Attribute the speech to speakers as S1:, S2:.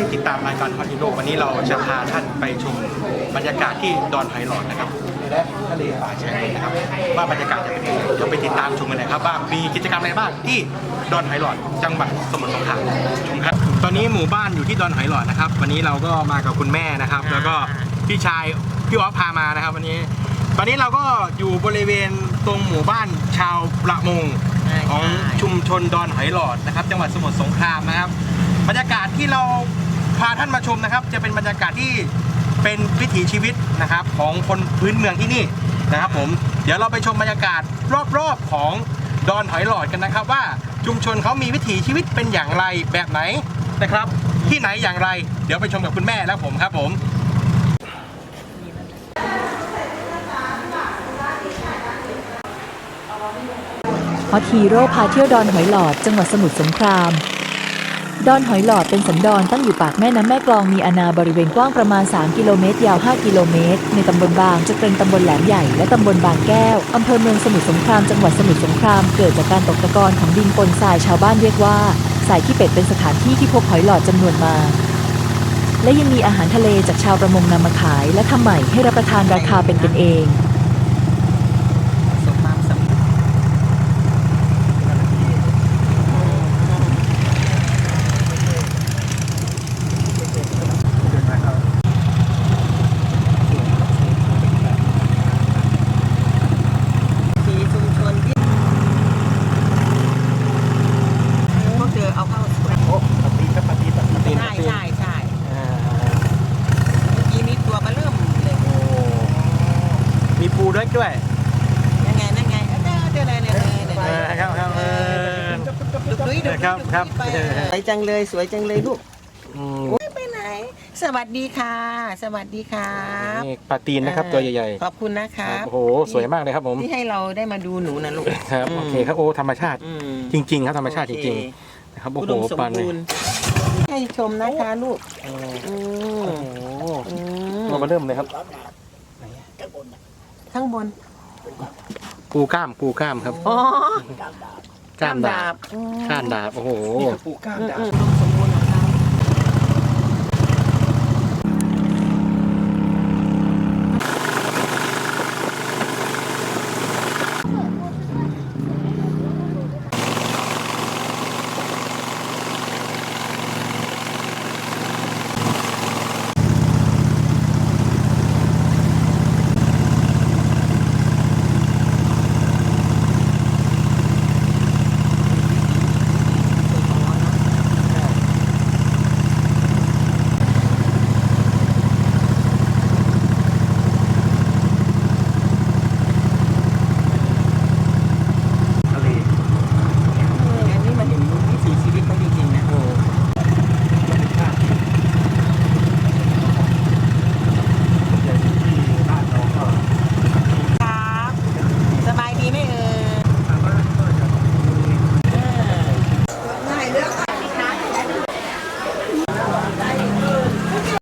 S1: ที่ติดตามรายการฮอตฮีโร่วันนี้เราจะพาท่านไปชมบรรยากาศที่ดอนไฮหลอดนะครับและทะเลป่าชายเลนนะครับ ว่าบรรยากาศจะเป็นยังไงเดี๋ยวไปติดตามชมกันนะครับว่ามีกิจกรรมอะไรบ้างที่ดอนไฮหลอดจังหวัดสมุทรสงครามชมครับ ตอนนี้หมู่บ้านอยู่ที่ดอนไฮหลอดนะครับ วันนี้เราก็มากับคุณแม่นะครับ แล้วก็พี่ชายพี่ออฟพามานะครับ วันนี้ ตอนนี้เราก็อยู่บริเวณตรงหมู่บ้านชาวประมงของชุมชนดอนหอยหลอดนะครับ จังหวัดสมุทรสงครามนะครับ บรรยากาศที่เรา พาท่านมาชมนะครับ จะเป็นบรรยากาศที่เป็นวิถีชีวิตนะครับของคนพื้นเมืองที่นี่นะครับผมเดี๋ยวเราไปชมบรรยากาศรอบๆของดอนหอยหลอดกันนะครับ ว่าชุมชนเขามีวิถีชีวิตเป็นอย่างไรแบบไหนนะครับ ที่ไหนอย่างไร เดี๋ยวไปชมกับคุณแม่และผมครับผม
S2: ฮอตฮีโร่พาเที่ยวดอนหอยหลอดจังหวัดสมุทรสงคราม ดอนหอยหลอดเป็นสันดอนตั้งอยู่ปากแม่น้ำแม่กลองมีอาณาบริเวณกว้างประมาณ 3 กิโลเมตร ยาว 5 กิโลเมตร ในตำบลบางจะเป็นตำบลแหลมใหญ่และตำบลบางแก้วอำเภอเมืองสมุทรสงครามจังหวัดสมุทรสงครามเกิดจากการตกตะกอนของดินปนทรายชาวบ้านเรียกว่าสายขี้เป็ดเป็นสถานที่ที่พบหอยหลอดจำนวนมากและยังมีอาหารทะเลจากชาวประมงนำมาขาย และทำใหม่ให้รับประทานราคาเป็นกันเอง
S3: สมความสำเร็จ ที่ชุมชนที่พวกเธอเอาเข้าสวน
S1: โอ้ปฏิครับปฏิปฏิ
S3: ใช่ใช่ใช่เมื่อกี้นี้ตัวมาเริ่มเลย
S1: มีปู ด้วยด้วย
S3: ยังไงนั่นไงเด้อเด้อเลยเลยเลย
S1: เออครับครับเออ
S3: ดุดุยดุย
S1: ครับครับ
S3: ไปสวยจังเลยสวยจังเลยลูก
S1: อืม
S3: โอ้ยไปไหน สวัสดีค่ะ สวัสดีครับ
S1: นี่ปลาตีนนะครับตัวใหญ่
S3: ขอบคุณนะค
S1: ๆ
S3: รับ
S1: โอ้โหสวยมากเลยครับผม
S3: ที่ให้เราได้มาดูหนูนะลูก
S1: ครับโอเคครับโอ้ธรรมชาติ
S3: อืม
S1: จริง ๆ ครับธรรมชาติจ
S3: โอเค
S1: ริงๆนะครับโอ้
S3: อุ
S1: โห
S3: ดมสม
S1: ปลาเนี่
S3: บู
S1: ย
S3: รณ์ให้ชมนะคะลูก
S1: โอ้
S3: อืม
S1: โห
S3: อืม
S1: ตัวมาเริ่มเลยครับ
S3: ข้างบน
S1: ปูกล้ามปูกล้ามครับ
S3: อ๋อก
S1: ล้ามดาบ
S3: อืม
S1: กล้ามดาบโอ้โห
S3: อืมอืมอุดมสมบูรณ์